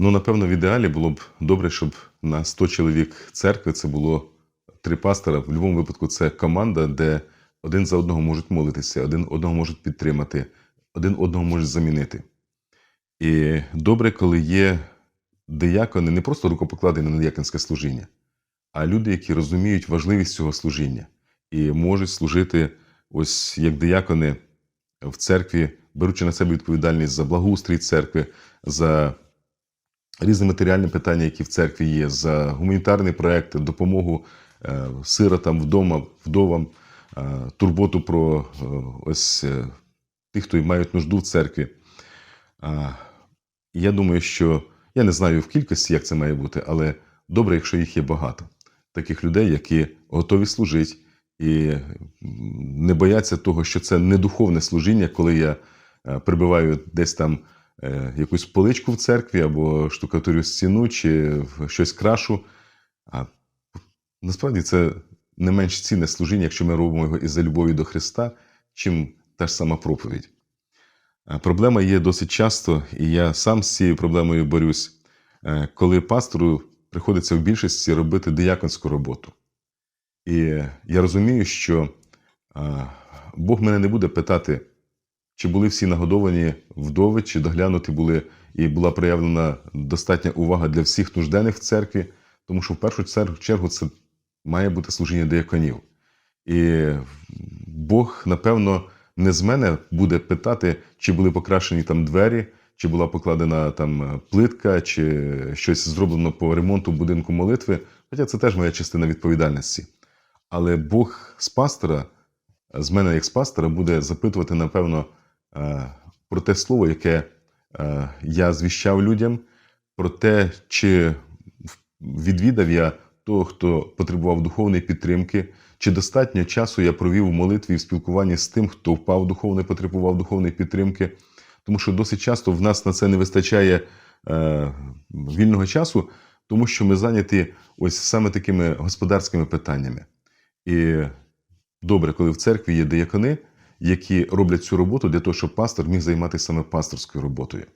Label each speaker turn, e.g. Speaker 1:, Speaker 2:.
Speaker 1: Ну, напевно, в ідеалі було б добре, щоб на 100 чоловік церкви це було три пастора. В будь-якому випадку це команда, де один за одного можуть молитися, один одного можуть підтримати, один одного можуть замінити. І добре, коли є диякони, не просто рукопокладені на дияконське служіння, а люди, які розуміють важливість цього служіння і можуть служити, ось як диякони в церкві, беручи на себе відповідальність за благоустрій церкви, за різні матеріальні питання, які в церкві є, за гуманітарні проекти, допомогу е, сиротам, вдома, вдовам, е, турботу про е, ось тих, хто мають нужду в церкві. Я думаю, що я не знаю в кількості, як це має бути, але добре, якщо їх є багато. Таких людей, які готові служити і не бояться того, що це не духовне служіння, коли я прибиваю десь там якусь поличку в церкві або штукатурю стіну чи щось крашу. А насправді це не менш цінне служіння, якщо ми робимо його із-за любові до Христа, чим та ж сама проповідь. Проблема є досить часто, і я сам з цією проблемою борюсь, е, коли пастору приходиться в більшості робити дияконську роботу. І я розумію, що Бог мене не буде питати, чи були всі нагодовані вдови, чи доглянуті були, і була проявлена достатня увага для всіх нужденних в церкві, тому що в першу чергу це має бути служіння дияконів. І Бог, напевно, не з мене буде питати, чи були покрашені там двері, чи була покладена там плитка, чи щось зроблено по ремонту будинку молитви. Хоча це теж моя частина відповідальності. Але Бог з пастора, з мене як з пастора, буде запитувати, напевно, про те слово, яке е, я звіщав людям, про те, чи відвідав я того, хто потребував духовної підтримки, чи достатньо часу я провів у молитві і в спілкуванні з тим, хто впав духовно потребував духовної підтримки. Тому що досить часто в нас на це не вистачає е, вільного часу, тому що ми зайняті ось саме такими господарськими питаннями. І добре, коли в церкві є диякони, які роблять цю роботу для того, щоб пастор міг займатися саме пасторською роботою.